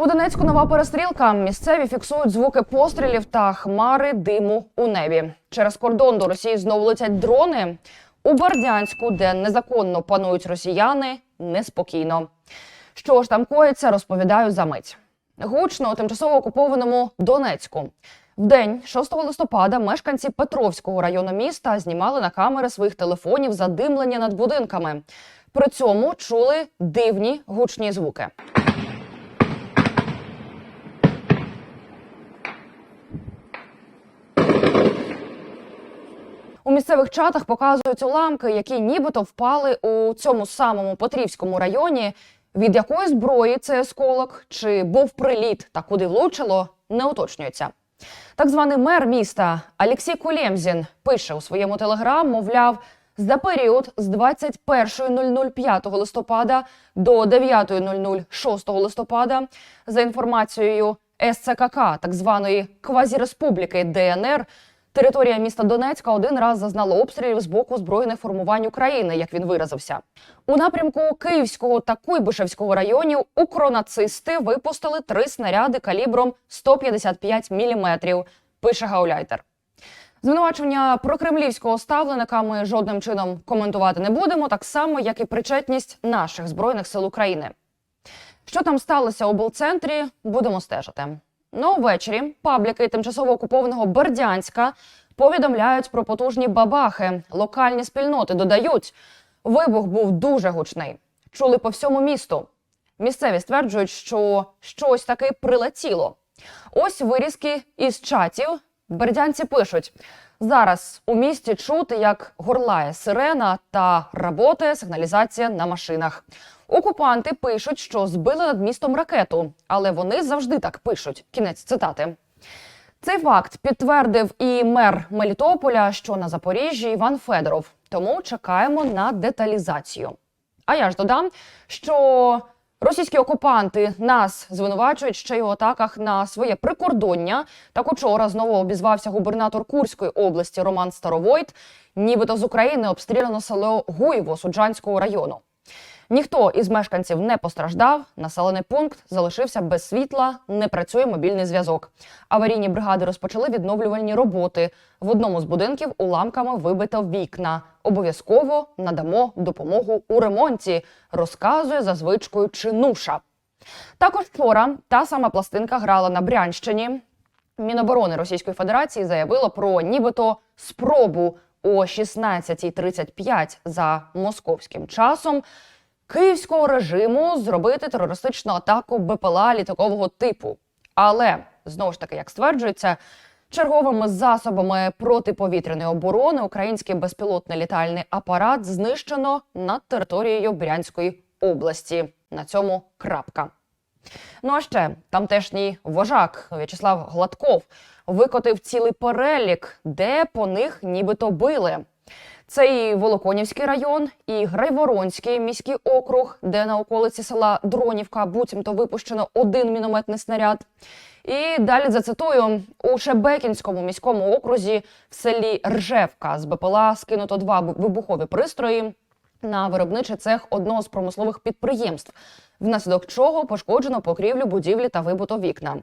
У Донецьку нова перестрілка. Місцеві фіксують звуки пострілів та хмари диму у небі. Через кордон до Росії знову летять дрони. У Бердянську, де незаконно панують росіяни, неспокійно. Що ж там коїться, розповідаю за мить. Гучно у тимчасово окупованому Донецьку. В день 6 листопада мешканці Петровського району міста знімали на камери своїх телефонів задимлення над будинками. При цьому чули дивні гучні звуки. Місцевих чатах показують уламки, які нібито впали у цьому самому Петрівському районі. Від якої зброї це осколок, чи був приліт та куди влучило, не уточнюється. Так званий мер міста Олексій Кулємзін пише у своєму телеграм, мовляв, за період з 21.00 листопада до 9.00 6 листопада, за інформацією СЦКК, так званої квазіреспубліки ДНР, територія міста Донецька один раз зазнала обстрілів з боку збройних формувань України, як він виразився. У напрямку Київського та Куйбишевського районів укронацисти випустили три снаряди калібром 155 мм, пише Гауляйтер. Звинувачення прокремлівського ставленика ми жодним чином коментувати не будемо, так само як і причетність наших збройних сил України. Що там сталося у Болцентрі, будемо стежити. Ну, ввечері пабліки тимчасово окупованого Бердянська повідомляють про потужні бабахи. Локальні спільноти додають, вибух був дуже гучний. Чули по всьому місту. Місцеві стверджують, що щось таки прилетіло. Ось вирізки із чатів. Бердянці пишуть: зараз у місті чути, як горлає сирена та работає сигналізація на машинах. Окупанти пишуть, що збили над містом ракету, але вони завжди так пишуть. Кінець цитати. Цей факт підтвердив і мер Мелітополя, що на Запоріжжі Іван Федоров. Тому чекаємо на деталізацію. А я ж додам, що російські окупанти нас звинувачують ще й у атаках на своє прикордоння. Так учора знову обізвався губернатор Курської області Роман Старовойт. Нібито з України обстріляно село Гуєво Суджанського району. Ніхто із мешканців не постраждав. Населений пункт залишився без світла, не працює мобільний зв'язок. Аварійні бригади розпочали відновлювальні роботи. В одному з будинків уламками вибито вікна. Обов'язково надамо допомогу у ремонті, розказує за звичкою чинуша. Також вчора та сама пластинка грала на Брянщині. Міноборони Російської Федерації заявило про нібито спробу о 16.35 за московським часом київського режиму зробити терористичну атаку БПЛА літакового типу. Але знову ж таки, як стверджується, черговими засобами протиповітряної оборони український безпілотний літальний апарат знищено над територією Брянської області. На цьому крапка. Ну а ще тамтешній вожак В'ячеслав Гладков викотив цілий перелік, де по них нібито били. Це і Волоконівський район, і Грайворонський міський округ, де на околиці села Дронівка буцімто випущено один мінометний снаряд. І далі зацитую у Шебекінському міському окрузі в селі Ржевка з БПЛА скинуто два вибухові пристрої на виробничий цех одного з промислових підприємств, внаслідок чого пошкоджено покрівлю будівлі та вибито вікна.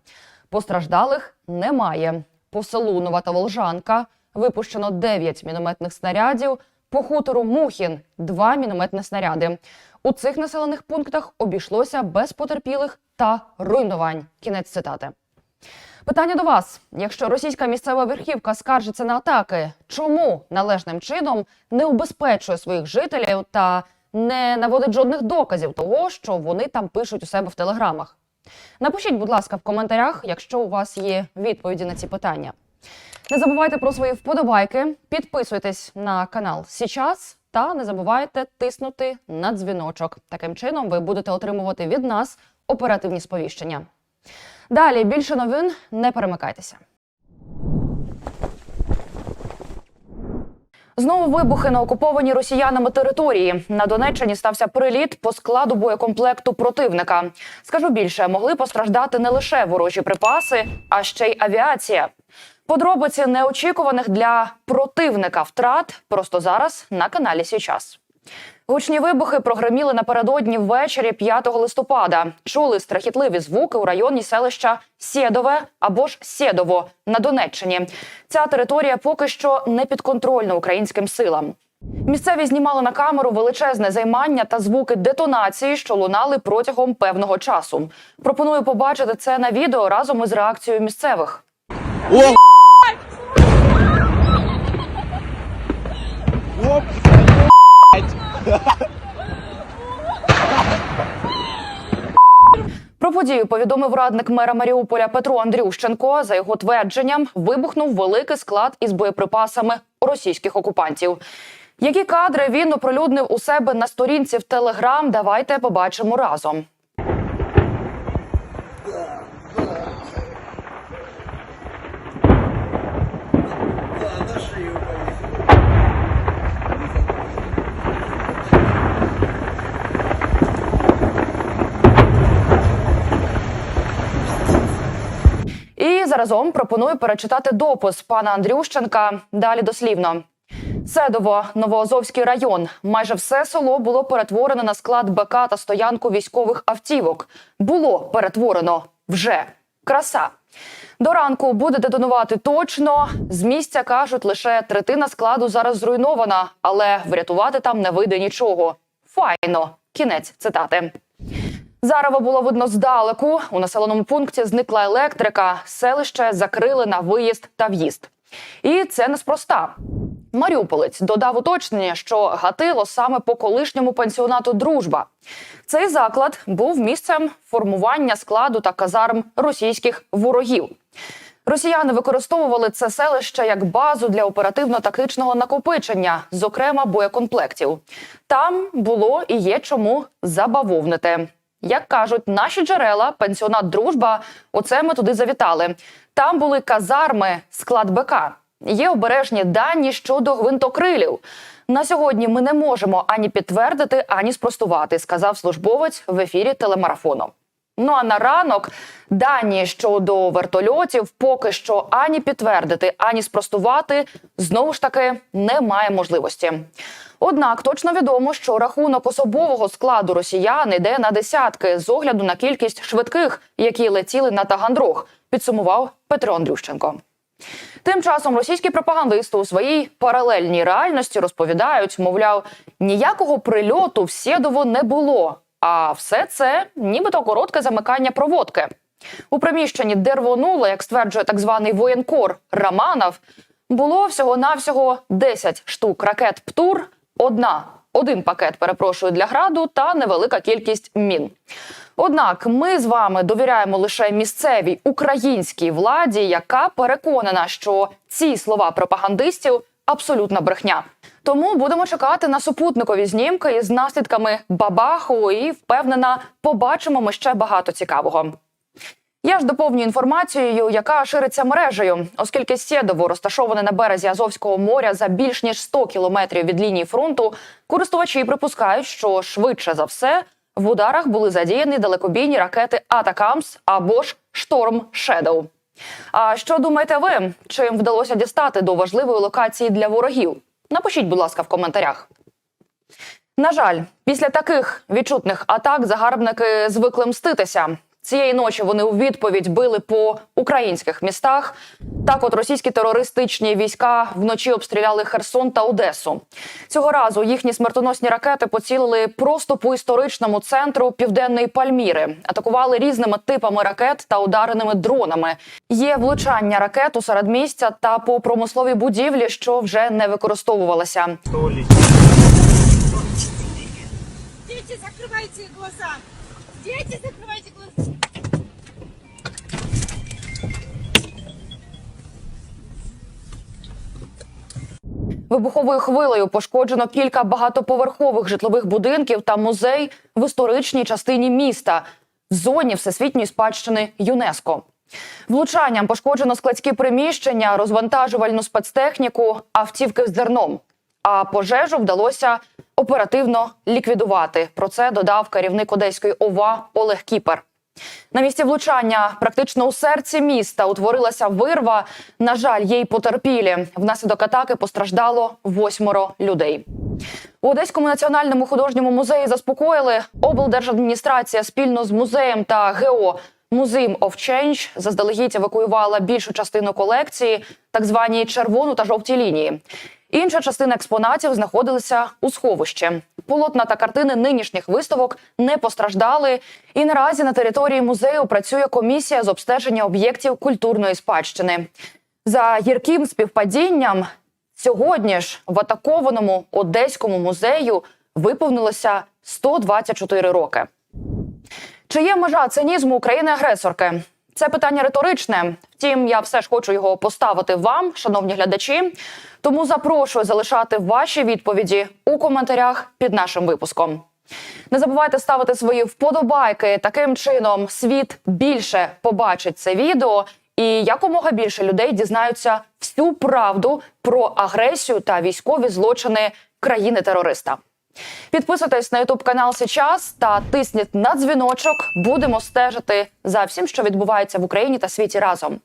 Постраждалих немає. По селу Нова та Волжанка випущено 9 мінометних снарядів. По хутору Мухін два мінометні снаряди. У цих населених пунктах обійшлося без потерпілих та руйнувань. Кінець цитати. Питання до вас: якщо російська місцева верхівка скаржиться на атаки, чому належним чином не убезпечує своїх жителів та не наводить жодних доказів того, що вони там пишуть у себе в телеграмах? Напишіть, будь ласка, в коментарях, якщо у вас є відповіді на ці питання. Не забувайте про свої вподобайки, підписуйтесь на канал Січас та не забувайте тиснути на дзвіночок. Таким чином ви будете отримувати від нас оперативні сповіщення. Далі більше новин не перемикайтеся. Знову вибухи на окупованій росіянами території. На Донеччині стався приліт по складу боєкомплекту противника. Скажу більше, могли постраждати не лише ворожі припаси, а ще й авіація. Подробиці неочікуваних для противника втрат просто зараз на каналі Січас. Гучні вибухи прогреміли напередодні ввечері 5 листопада. Чули страхітливі звуки у районі селища Сєдове або ж Сєдово на Донеччині. Ця територія поки що не підконтрольна українським силам. Місцеві знімали на камеру величезне займання та звуки детонації, що лунали протягом певного часу. Пропоную побачити це на відео разом із реакцією місцевих. О! Оп! Про подію повідомив радник мера Маріуполя Петро Андрющенко. За його твердженням, вибухнув великий склад із боєприпасами російських окупантів. Які кадри він оприлюднив у себе на сторінці в Телеграм? Давайте побачимо разом. І заразом пропоную перечитати допис пана Андрющенка. Далі дослівно. Седово, Новоазовський район. Майже все село було перетворено на склад БК та стоянку військових автівок. Було перетворено вже краса. До ранку буде детонувати точно. З місця кажуть, лише третина складу зараз зруйнована, але врятувати там не вийде нічого. Файно. Кінець цитати. Зарево було видно здалеку. У населеному пункті зникла електрика. Селище закрили на виїзд та в'їзд. І це неспроста. Маріуполець додав уточнення, що гатило саме по колишньому пансіонату Дружба. Цей заклад був місцем формування складу та казарм російських ворогів. Росіяни використовували це селище як базу для оперативно-тактичного накопичення, зокрема боєкомплектів. Там було і є чому забавовнити. Як кажуть наші джерела, пенсіонат Дружба, оце ми туди завітали. Там були казарми, склад БК. Є обережні дані щодо гвинтокрилів. На сьогодні ми не можемо ані підтвердити, ані спростувати, сказав службовець в ефірі телемарафону. Ну а на ранок дані щодо вертольотів поки що ані підтвердити, ані спростувати знову ж таки немає можливості. Однак точно відомо, що рахунок особового складу росіян йде на десятки з огляду на кількість швидких, які летіли на Тагандрог, підсумував Петро Андрющенко. Тим часом російські пропагандисти у своїй паралельній реальності розповідають, мовляв, ніякого прильоту в Сєдово не було. А все це нібито коротке замикання проводки. У приміщенні, де рвонуло, як стверджує так званий воєнкор Раманов, було всього-навсього 10 штук ракет ПТУР, одна, один пакет, перепрошую, для граду та невелика кількість мін. Однак ми з вами довіряємо лише місцевій українській владі, яка переконана, що ці слова пропагандистів абсолютна брехня. Тому будемо чекати на супутникові знімки із наслідками бабаху, і впевнена, побачимо ми ще багато цікавого. Я ж доповню інформацією, яка шириться мережею, оскільки Сєдово розташоване на березі Азовського моря за більш ніж 100 кілометрів від лінії фронту. Користувачі припускають, що швидше за все в ударах були задіяні далекобійні ракети Атакамс або ж Шторм Шедоу. А що думаєте ви? Чим вдалося дістати до важливої локації для ворогів? Напишіть, будь ласка, в коментарях. На жаль, після таких відчутних атак загарбники звикли мститися. Цієї ночі вони у відповідь били по українських містах. Так, от російські терористичні війська вночі обстріляли Херсон та Одесу. Цього разу їхні смертоносні ракети поцілили просто по історичному центру південної Пальміри, атакували різними типами ракет та удареними дронами. Є влучання ракет у середмістя та по промисловій будівлі, що вже не використовувалися. Дети, закрывайте глаза! Дети, закрывайте Вибуховою хвилею пошкоджено кілька багатоповерхових житлових будинків та музей в історичній частині міста в зоні всесвітньої спадщини ЮНЕСКО. Влучанням пошкоджено складські приміщення, розвантажувальну спецтехніку, автівки з зерном. А пожежу вдалося оперативно ліквідувати. Про це додав керівник Одеської ОВА Олег Кіпер. На місці влучання практично у серці міста утворилася вирва. На жаль, є й потерпілі. Внаслідок атаки постраждало восьмеро людей. У Одеському національному художньому музеї заспокоїли облдержадміністрація спільно з музеєм та ГО Museum of Change заздалегідь евакуювала більшу частину колекції, так звані червону та жовті лінії. Інша частина експонатів знаходилася у сховищі. Полотна та картини нинішніх виставок не постраждали. І наразі на території музею працює комісія з обстеження об'єктів культурної спадщини. За гірким співпадінням сьогодні ж в атакованому одеському музею виповнилося 124 роки. Чи є межа цинізму України-агресорки? Це питання риторичне. Втім, я все ж хочу його поставити вам, шановні глядачі. Тому запрошую залишати ваші відповіді у коментарях під нашим випуском. Не забувайте ставити свої вподобайки. Таким чином світ більше побачить це відео, і якомога більше людей дізнаються всю правду про агресію та військові злочини країни-терориста. Підписуйтесь на Ютуб канал Сейчас та тисніть на дзвіночок. Будемо стежити за всім, що відбувається в Україні та світі разом.